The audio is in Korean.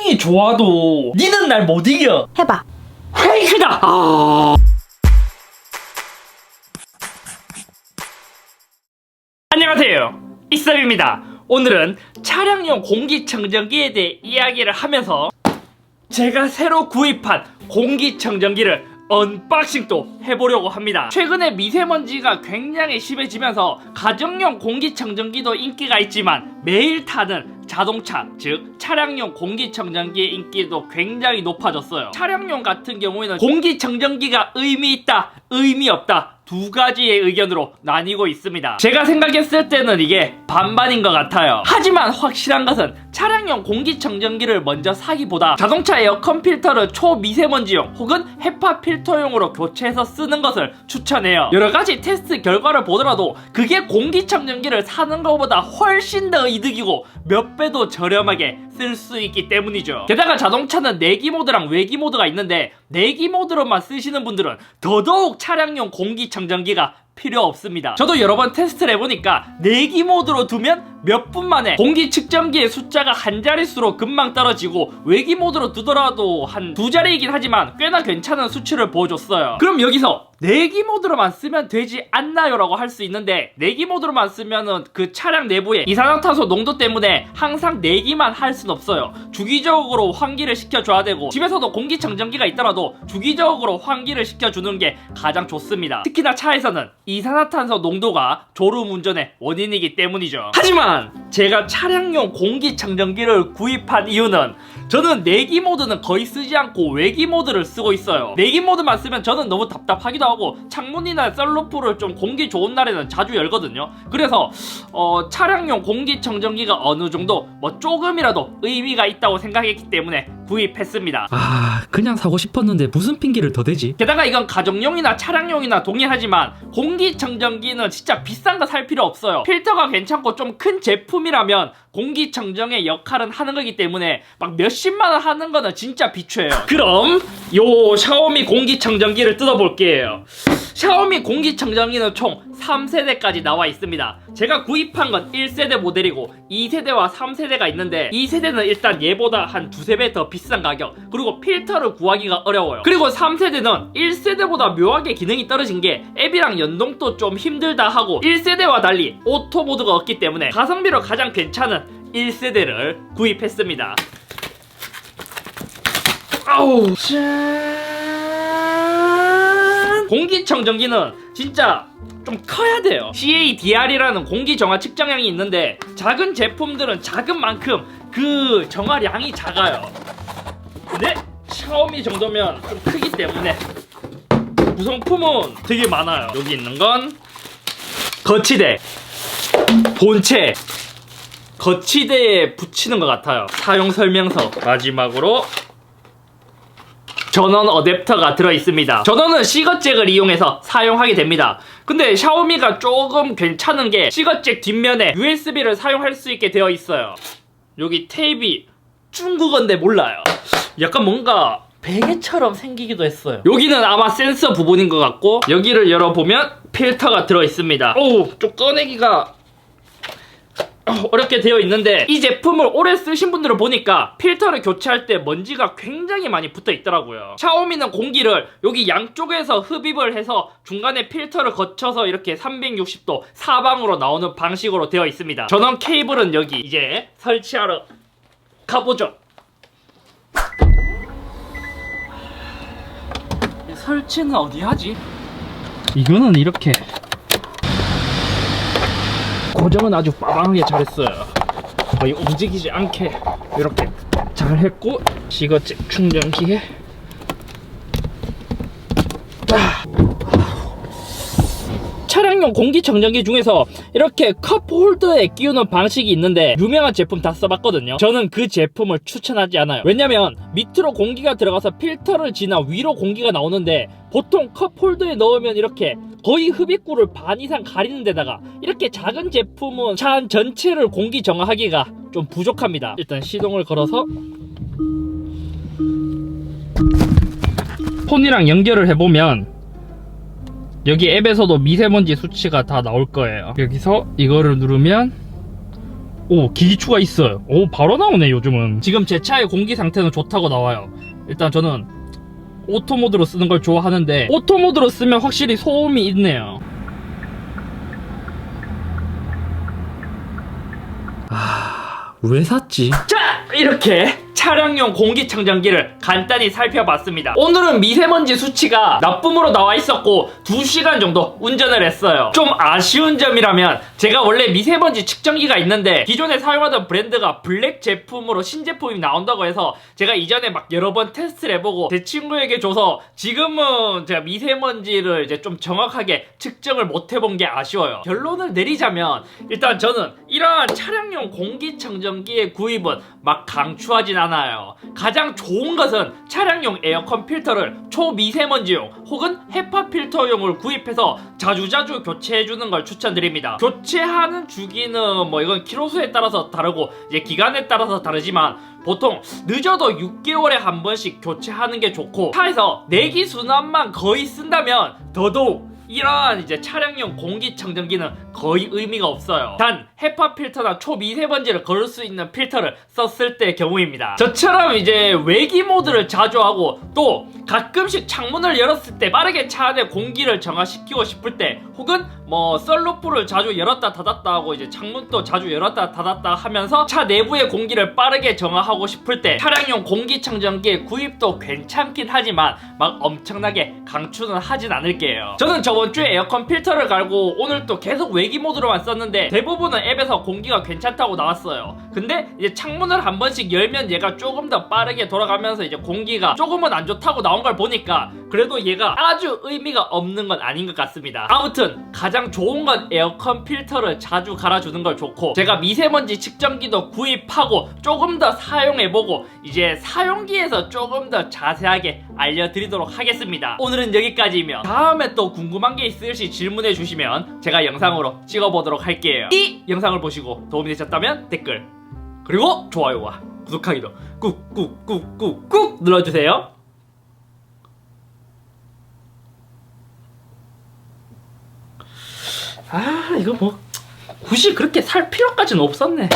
차량이 좋아도 니는 날 못 이겨. 해봐. 페이크다. 아. 안녕하세요. 이섭입니다. 오늘은 차량용 공기청정기에 대해 이야기를 하면서 제가 새로 구입한 공기청정기를 언박싱 또 해보려고 합니다. 최근에 미세먼지가 굉장히 심해지면서 가정용 공기청정기도 인기가 있지만 매일 타는 자동차, 즉 차량용 공기청정기의 인기도 굉장히 높아졌어요. 차량용 같은 경우에는 공기청정기가 의미 있다, 의미 없다 두 가지의 의견으로 나뉘고 있습니다. 제가 생각했을 때는 이게 반반인 것 같아요. 하지만 확실한 것은 차량용 공기청정기를 먼저 사기보다 자동차 에어컨 필터를 초미세먼지용 혹은 헤파 필터용으로 교체해서 쓰는 것을 추천해요. 여러 가지 테스트 결과를 보더라도 그게 공기청정기를 사는 것보다 훨씬 더 이득이고 몇 배도 저렴하게 쓸 수 있기 때문이죠. 게다가 자동차는 내기 모드랑 외기 모드가 있는데 내기 모드로만 쓰시는 분들은 더더욱 차량용 공기청정기가 필요 없습니다. 저도 여러 번 테스트를 해보니까 내기 모드로 두면 몇 분 만에 공기 측정기의 숫자가 한 자릿수로 금방 떨어지고 외기 모드로 두더라도 한 두 자리이긴 하지만 꽤나 괜찮은 수치를 보여줬어요. 그럼 여기서 내기 모드로만 쓰면 되지 않나요? 라고 할 수 있는데 내기 모드로만 쓰면은 그 차량 내부에 이산화탄소 농도 때문에 항상 내기만 할 순 없어요. 주기적으로 환기를 시켜줘야 되고 집에서도 공기청정기가 있더라도 주기적으로 환기를 시켜주는 게 가장 좋습니다. 특히나 차에서는 이산화탄소 농도가 졸음 운전의 원인이기 때문이죠. 하지만 제가 차량용 공기청정기를 구입한 이유는 저는 내기 모드는 거의 쓰지 않고 외기 모드를 쓰고 있어요. 내기 모드만 쓰면 저는 너무 답답하기도 하고 창문이나 썰루프를 좀 공기 좋은 날에는 자주 열거든요. 그래서 어, 차량용 공기청정기가 어느 정도 뭐 조금이라도 의미가 있다고 생각했기 때문에 구입했습니다. 아 그냥 사고 싶었는데 무슨 핑계를 더 대지? 게다가 이건 가정용이나 차량용이나 동일하지만 공기청정기는 진짜 비싼 거 살 필요 없어요. 필터가 괜찮고 좀 큰 제품이라면 공기청정의 역할은 하는 거기 때문에 막 몇십만 원 하는 거는 진짜 비추해요. 그럼 요 샤오미 공기청정기를 뜯어볼게요. 샤오미 공기청정기는 총 3세대까지 나와 있습니다. 제가 구입한 건 1세대 모델이고 2세대와 3세대가 있는데 2세대는 일단 얘보다 한 두세 배 더 비싼 가격 그리고 필터를 구하기가 어려워요. 그리고 3세대는 1세대보다 묘하게 기능이 떨어진 게 앱이랑 연동도 좀 힘들다 하고 1세대와 달리 오토 모드가 없기 때문에 가성비로 가장 괜찮은 1세대를 구입했습니다. 아우 짠 공기청정기는 진짜 좀 커야 돼요. CADR이라는 공기 정화 측정량이 있는데 작은 제품들은 작은 만큼 그 정화량이 작아요. 근데 샤오미 정도면 좀 크기 때문에 구성품은 되게 많아요. 여기 있는 건 거치대. 본체. 거치대에 붙이는 것 같아요. 사용 설명서 마지막으로 전원 어댑터가 들어있습니다. 전원은 시거잭을 이용해서 사용하게 됩니다. 근데 샤오미가 조금 괜찮은 게 시거잭 뒷면에 USB를 사용할 수 있게 되어 있어요. 여기 테이프 중국어인데 몰라요. 약간 뭔가 베개처럼 생기기도 했어요. 여기는 아마 센서 부분인 것 같고 여기를 열어보면 필터가 들어있습니다. 오, 좀 꺼내기가 어렵게 되어 있는데 이 제품을 오래 쓰신 분들을 보니까 필터를 교체할 때 먼지가 굉장히 많이 붙어 있더라고요. 샤오미는 공기를 여기 양쪽에서 흡입을 해서 중간에 필터를 거쳐서 이렇게 360도 사방으로 나오는 방식으로 되어 있습니다. 전원 케이블은 여기 이제 설치하러 가보죠. 설치는 어디 하지? 이거는 이렇게 고정은 아주 빠방하게 잘했어요. 거의 움직이지 않게 이렇게 잘 했고 시거잭 충전기에 아. 차량용 공기청정기 중에서 이렇게 컵 홀더에 끼우는 방식이 있는데 유명한 제품 다 써봤거든요. 저는 그 제품을 추천하지 않아요. 왜냐면 밑으로 공기가 들어가서 필터를 지나 위로 공기가 나오는데 보통 컵 홀더에 넣으면 이렇게 거의 흡입구를 반 이상 가리는 데다가 이렇게 작은 제품은 차 안 전체를 공기 정화하기가 좀 부족합니다. 일단 시동을 걸어서 폰이랑 연결을 해보면 여기 앱에서도 미세먼지 수치가 다 나올 거예요. 여기서 이거를 누르면 오 기기추가 있어요. 오 바로 나오네 요즘은. 지금 제 차의 공기 상태는 좋다고 나와요. 일단 저는 오토 모드로 쓰는 걸 좋아하는데 오토 모드로 쓰면 확실히 소음이 있네요. 아, 왜 샀지? 자 이렇게 차량용 공기청정기를 간단히 살펴봤습니다. 오늘은 미세먼지 수치가 나쁨으로 나와 있었고 2시간 정도 운전을 했어요. 좀 아쉬운 점이라면 제가 원래 미세먼지 측정기가 있는데 기존에 사용하던 브랜드가 블랙 제품으로 신제품이 나온다고 해서 제가 이전에 막 여러 번 테스트를 해보고 제 친구에게 줘서 지금은 제가 미세먼지를 이제 좀 정확하게 측정을 못 해본 게 아쉬워요 결론을 내리자면 일단 저는 이러한 차량용 공기청정기의 구입은 막 강추하진 않아요. 가장 좋은 것은 차량용 에어컨 필터를 초미세먼지용 혹은 헤파 필터용을 구입해서 자주자주 교체해주는 걸 추천드립니다. 교체 하는 주기는 뭐 이건 키로수에 따라서 다르고 이제 기간에 따라서 다르지만 보통 늦어도 6개월에 한 번씩 교체하는 게 좋고 차에서 내기 순환만 거의 쓴다면 더더욱 이러한 이제 차량용 공기청정기는 거의 의미가 없어요. 단 헤파 필터나 초미세먼지를 걸을 수 있는 필터를 썼을 때 경우입니다. 저처럼 이제 외기 모드를 자주 하고 또 가끔씩 창문을 열었을 때 빠르게 차 안에 공기를 정화시키고 싶을 때 혹은 뭐 썰루프를 자주 열었다 닫았다 하고 이제 창문도 자주 열었다 닫았다 하면서 차 내부의 공기를 빠르게 정화하고 싶을 때 차량용 공기청정기의 구입도 괜찮긴 하지만 막 엄청나게 강추는 하진 않을게요. 저는 저번 주에 에어컨 필터를 갈고 오늘 또 계속 외기 모드로만 썼는데 대부분은 앱에서 공기가 괜찮다고 나왔어요. 근데 이제 창문을 한 번씩 열면 얘가 조금 더 빠르게 돌아가면서 이제 공기가 조금은 안 좋다고 나온 걸 보니까 그래도 얘가 아주 의미가 없는 건 아닌 것 같습니다. 아무튼 가장 좋은 건 에어컨 필터를 자주 갈아주는 걸 좋고 제가 미세먼지 측정기도 구입하고 조금 더 사용해보고 이제 사용기에서 조금 더 자세하게 알려드리도록 하겠습니다. 오늘은 여기까지이며 다음에 또 궁금한 게 있으시 질문해 주시면 제가 영상으로 찍어보도록 할게요. 이 영상을 보시고 도움이 되셨다면 댓글 그리고 좋아요와 구독하기도 꾹꾹꾹꾹꾹 눌러주세요. 아 이거 뭐 굳이 그렇게 살 필요까지는 없었네